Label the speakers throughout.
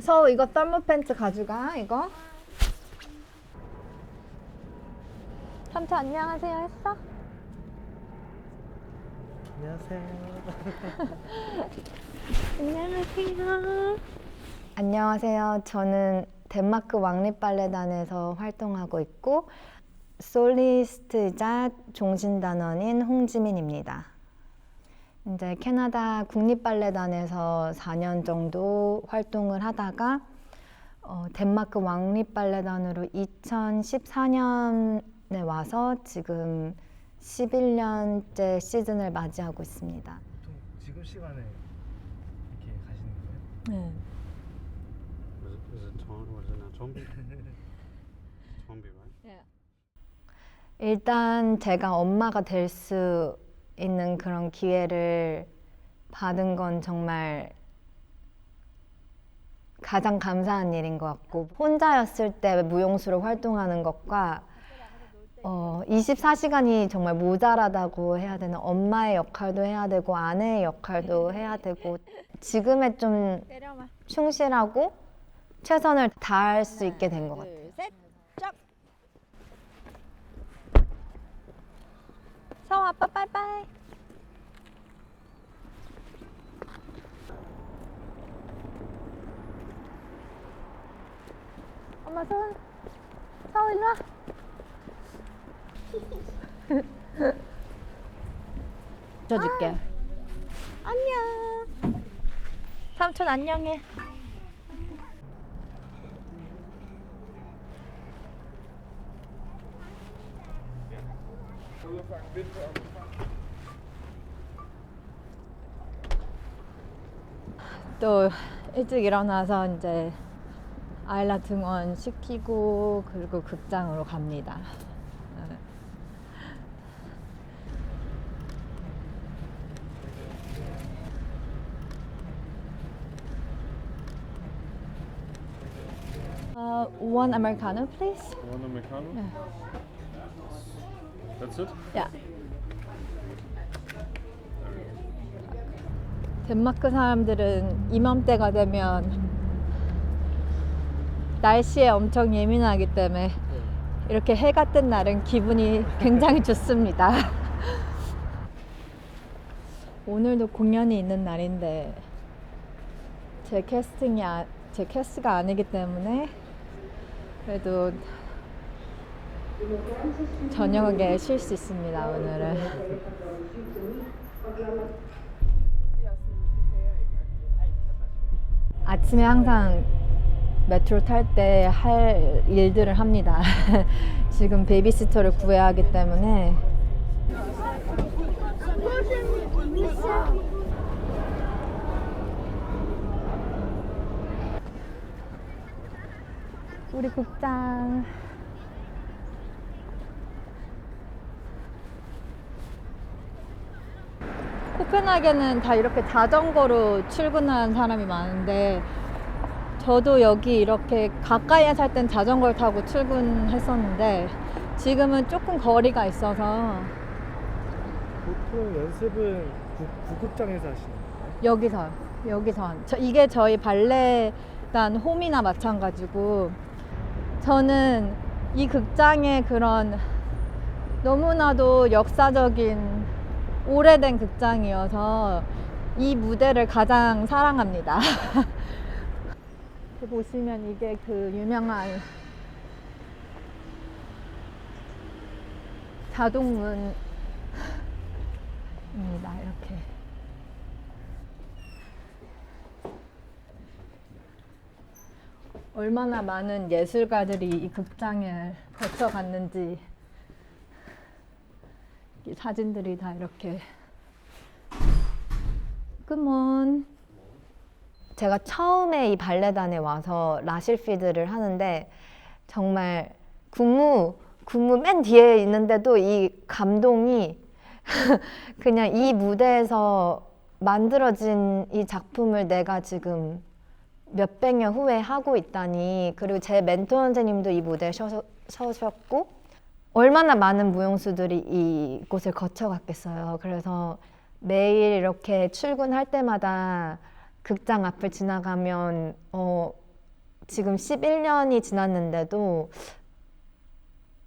Speaker 1: 서우 이거 썰무 팬츠 가져가 이거 삼촌 안녕하세요 했어?
Speaker 2: 안녕하세요.
Speaker 1: 안녕하세요 저는 덴마크 왕립발레단에서 활동하고 있고 솔리스트이자 종신단원인 홍지민입니다 이제 캐나다 국립발레단에서 4년 정도 활동을 하다가 어, 덴마크 왕립발레단으로 2014년에 와서 지금 11년째 시즌을 맞이하고 있습니다.
Speaker 2: 보통 지금 시간에 이렇게 가시는 거예요?
Speaker 1: 네.
Speaker 3: Was it, was it, Tom, was it not Tomby? Tomby, right?
Speaker 1: 일단 제가 엄마가 될 수 있는 그런 기회를 받은 건 정말 가장 감사한 일인 것 같고 혼자였을 때 무용수로 활동하는 것과 어, 24시간이 정말 모자라다고 해야 되나 엄마의 역할도 해야 되고 아내의 역할도 해야 되고 지금에 좀 충실하고 최선을 다할 수 있게 된 것 같아요. 서우 아빠 빠이빠이. 엄마 손. 서우 일로 와. 져줄게. 안녕. 삼촌 안녕해. 또 일찍 일어나서 이제 아일라 등원 시키고 그리고 극장으로 갑니다. 네. Uh, one americano, please.
Speaker 3: One Americano?
Speaker 1: Yeah.
Speaker 3: That's it?
Speaker 1: 야. 덴마크 사람들은 이맘때가 되면 날씨에 엄청 예민하기 때문에 이렇게 해가 뜬 날은 기분이 굉장히 좋습니다. 오늘도 공연이 있는 날인데 제 캐스팅이 아, 제 캐스가 아니기 때문에 그래도 저녁에 쉴 수 있습니다 오늘은. 아침에 항상 메트로 탈 때 할 일들을 합니다. 지금 베이비시터를 구해야 하기 때문에. 우리 극장 코펜하겐은 다 이렇게 자전거로 출근하는 사람이 많은데 저도 여기 이렇게 가까이에 살 땐 자전거를 타고 출근했었는데 지금은 조금 거리가 있어서
Speaker 2: 보통 연습은 국, 국극장에서 하시는 거예요?
Speaker 1: 여기서 여기서 한- 저 이게 저희 발레단 홈이나 마찬가지고 저는 이 극장의 그런 너무나도 역사적인 오래된 극장이어서 이 무대를 가장 사랑합니다. 보시면 이게 그 유명한 자동문입니다. 이렇게. 얼마나 많은 예술가들이 이 극장을 거쳐갔는지 이 사진들이 다 이렇게. 굿몬. 제가 처음에 이 발레단에 와서 라실피드를 하는데 정말 군무 군무 맨 뒤에 있는데도 이 감동이 그냥 이 무대에서 만들어진 이 작품을 내가 지금 몇백 년 후에 하고 있다니. 그리고 제 멘토 선생님도 이 무대에 서셨고 얼마나 많은 무용수들이 이곳을 거쳐갔겠어요. 그래서 매일 이렇게 출근할 때마다 극장 앞을 지나가면 어, 지금 11년이 지났는데도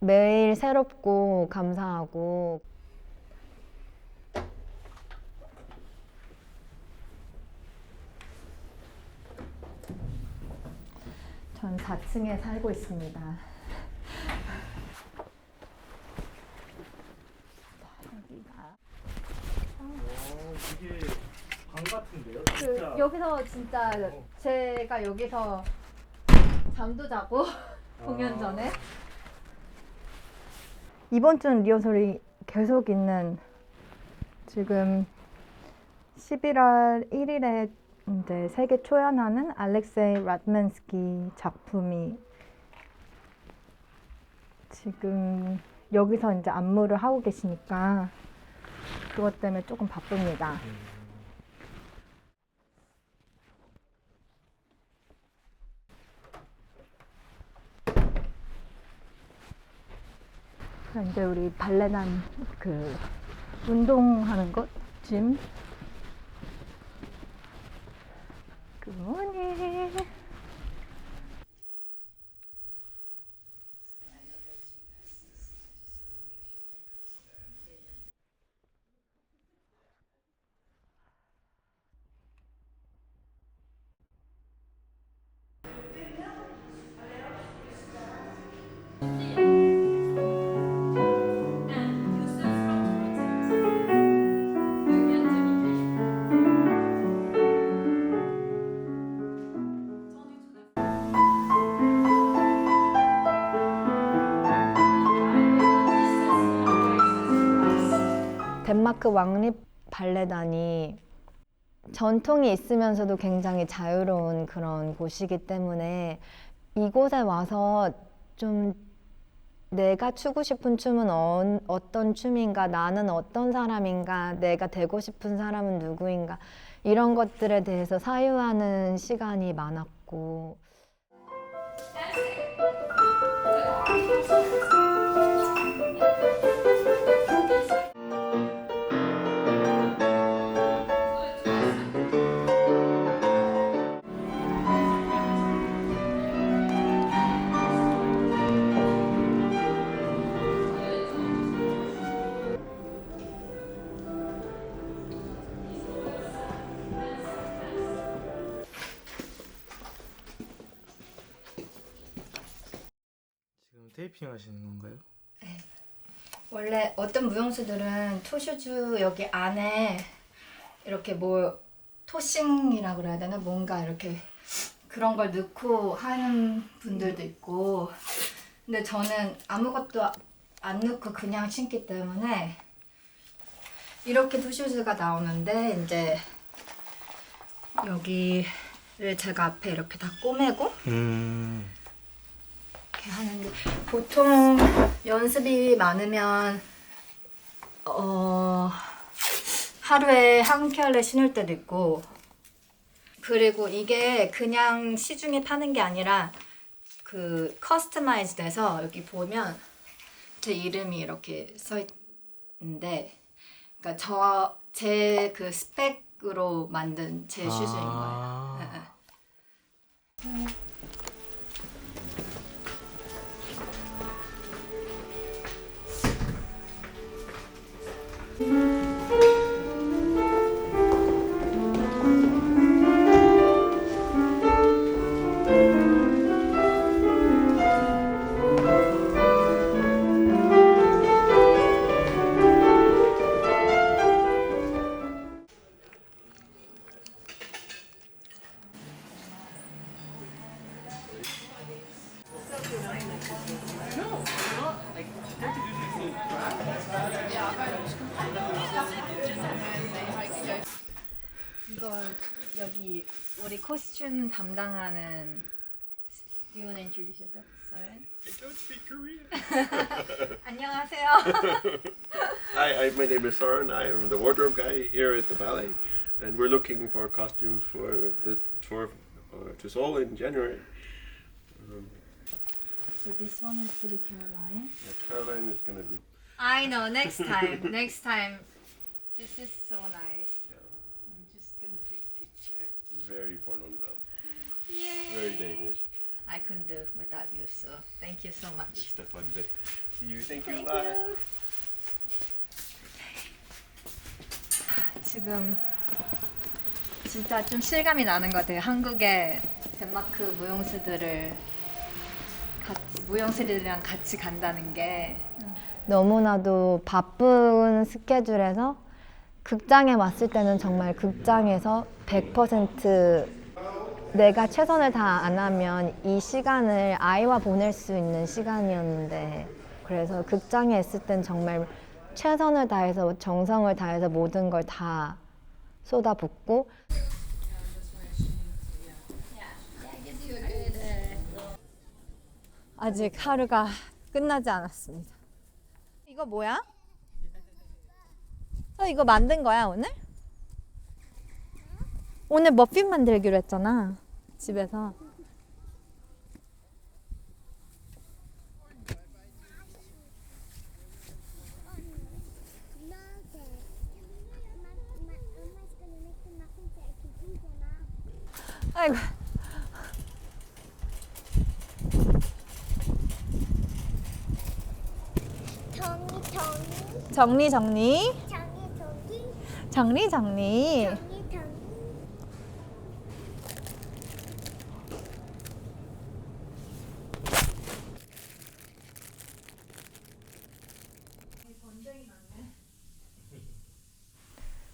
Speaker 1: 매일 새롭고 감사하고 전 4층에 살고 있습니다. 여기가
Speaker 2: 어, 되게 방 같은데요?
Speaker 1: 그
Speaker 2: 진짜.
Speaker 1: 여기서 진짜
Speaker 2: 어.
Speaker 1: 제가 여기서 잠도 자고 공연 전에 이번 주는 리허설이 계속 있는 지금 11월 1일에 이제 세계 초연하는 알렉세이 라트맨스키 작품이 지금 여기서 이제 안무를 하고 계시니까 그것 때문에 조금 바쁩니다. 이제 우리 발레단 그 운동하는 곳 짐. 덴마크 왕립 발레단이 전통이 있으면서도 굉장히 자유로운 그런 곳이기 때문에 이곳에 와서 좀 내가 추고 싶은 춤은 어, 어떤 춤인가, 나는 어떤 사람인가, 내가 되고 싶은 사람은 누구인가, 이런 것들에 대해서 사유하는 시간이 많았고,
Speaker 2: 하시는 건가요?
Speaker 1: 원래 어떤 무용수들은 토슈즈 여기 안에 이렇게 뭐 토싱이라 그래야 되나 뭔가 이렇게 그런 걸 넣고 하는 분들도 있고 근데 저는 아무것도 안 넣고 그냥 신기 때문에 이렇게 토슈즈가 나오는데 이제 여기를 제가 앞에 이렇게 다 꼬매고
Speaker 2: 음.
Speaker 1: 이렇게 하는데 보통 연습이 많으면 어 하루에 한 켤레 신을 때도 있고 그리고 이게 그냥 시중에 파는 게 아니라 그 커스터마이즈 돼서 여기 보면 제 이름이 이렇게 써 있는데 그러니까 저 제 그 스펙으로 만든 제 슈즈인 거예요.
Speaker 2: 아.
Speaker 1: 이거 여기 우리 코스튬 담당하는 Do you want to introduce yourself? Sorry.
Speaker 4: I don't speak Korean.
Speaker 1: 안녕하세요.
Speaker 4: Hi, I, my name is Soren. I am the wardrobe guy here at the ballet, and we're looking for costumes for the tour uh, to Seoul in January. Um,
Speaker 1: so this one is to be Caroline.
Speaker 4: yeah, Caroline is going to be.
Speaker 1: I know. Next time. next time. This is so nice. I'm just gonna take a picture.
Speaker 4: Very Portland-well.
Speaker 1: Yay!
Speaker 4: Very Danish.
Speaker 1: I couldn't do without you, so thank you so much.
Speaker 4: It's the fun bit. See you. Thank you.
Speaker 1: Thank
Speaker 4: Bye.
Speaker 1: you. 지금 진짜 좀 실감이 나는 것 같아요. 한국의 덴마크 무용수들을 같이 무용수들이랑 같이 간다는 게. 너무나도 바쁜 스케줄에서 극장에 왔을 때는 정말 극장에서 100% 내가 최선을 다 안 하면 이 시간을 아이와 보낼 수 있는 시간이었는데 그래서 극장에 있을 땐 정말 최선을 다해서 정성을 다해서 모든 걸 다 쏟아붓고 아직 하루가 끝나지 않았습니다. 이거 뭐야? 어, 이거 만든 거야 오늘? 오늘 머핀 만들기로 했잖아 집에서.
Speaker 5: Ma- ma- Mama's gonna make the muffins so I can eat them out.
Speaker 1: 아이고.
Speaker 5: 정리, 정리,
Speaker 1: 정리 정리
Speaker 5: 정리, 정리,
Speaker 1: 정리 정리.
Speaker 5: 정리, 정리.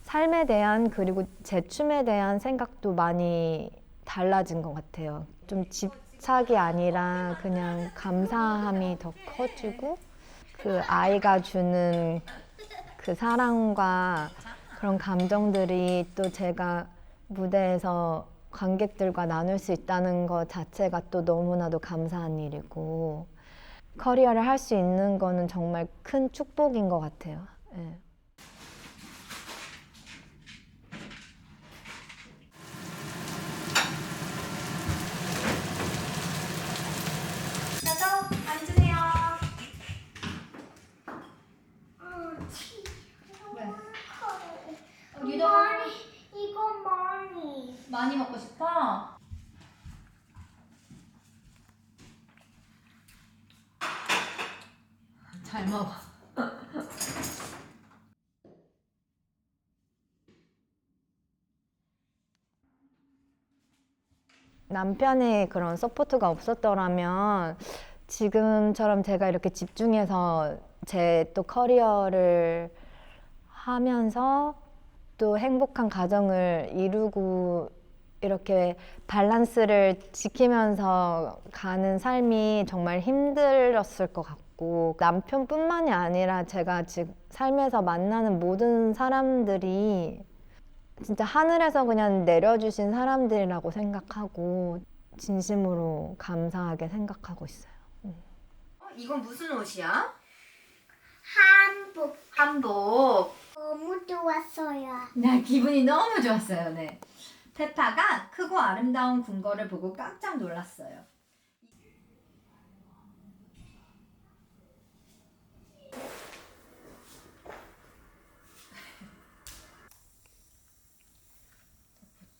Speaker 1: 삶에 대한 그리고 제 춤에 대한 생각도 많이 달라진 것 같아요. 좀 집착이 아니라 그냥 감사함이 더 커지고 그 아이가 주는 그 사랑과 그런 감정들이 또 제가 무대에서 관객들과 나눌 수 있다는 것 자체가 또 너무나도 감사한 일이고 커리어를 할 수 있는 거는 정말 큰 축복인 것 같아요. 예.
Speaker 5: 머리, 이거 머리.
Speaker 1: 많이 먹고 싶어? 잘 먹어. 남편의 그런 서포트가 없었더라면 지금처럼 제가 이렇게 집중해서 제 또 커리어를 하면서 또 행복한 가정을 이루고 이렇게 밸런스를 지키면서 가는 삶이 정말 힘들었을 것 같고 남편뿐만이 아니라 제가 지금 삶에서 만나는 모든 사람들이 진짜 하늘에서 그냥 내려주신 사람들이라고 생각하고 진심으로 감사하게 생각하고 있어요. 이건 무슨 옷이야?
Speaker 5: 한복
Speaker 1: 한복.
Speaker 5: 너무 좋았어요.
Speaker 1: 네, 기분이 너무 좋았어요. 네. 페파가 크고 아름다운 궁궐을 보고 깜짝 놀랐어요.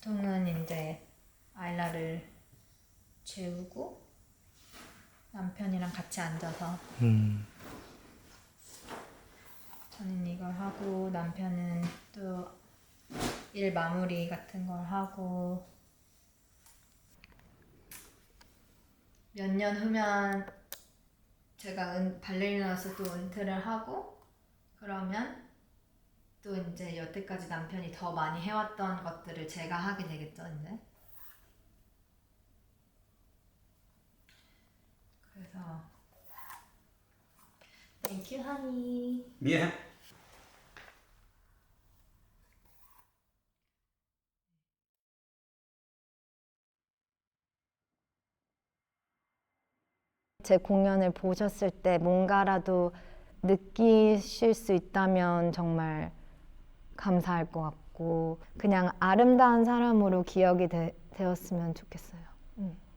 Speaker 1: 보통은 이제 아일라를 재우고 남편이랑 같이 앉아서
Speaker 2: 음.
Speaker 1: 저는 이걸 하고 남편은 또 일 마무리 같은 걸 하고 몇 년 후면 제가 은, 발레리나로서 또 은퇴를 하고 그러면 또 이제 여태까지 남편이 더 많이 해왔던 것들을 제가 하게 되겠죠 이제 그래서 Thank you, honey.
Speaker 3: Yeah.
Speaker 1: 제 공연을 보셨을 때 뭔가라도 느끼실 수 있다면 정말 감사할 것 같고 그냥 아름다운 사람으로 기억이 되, 되었으면 좋겠어요. 음.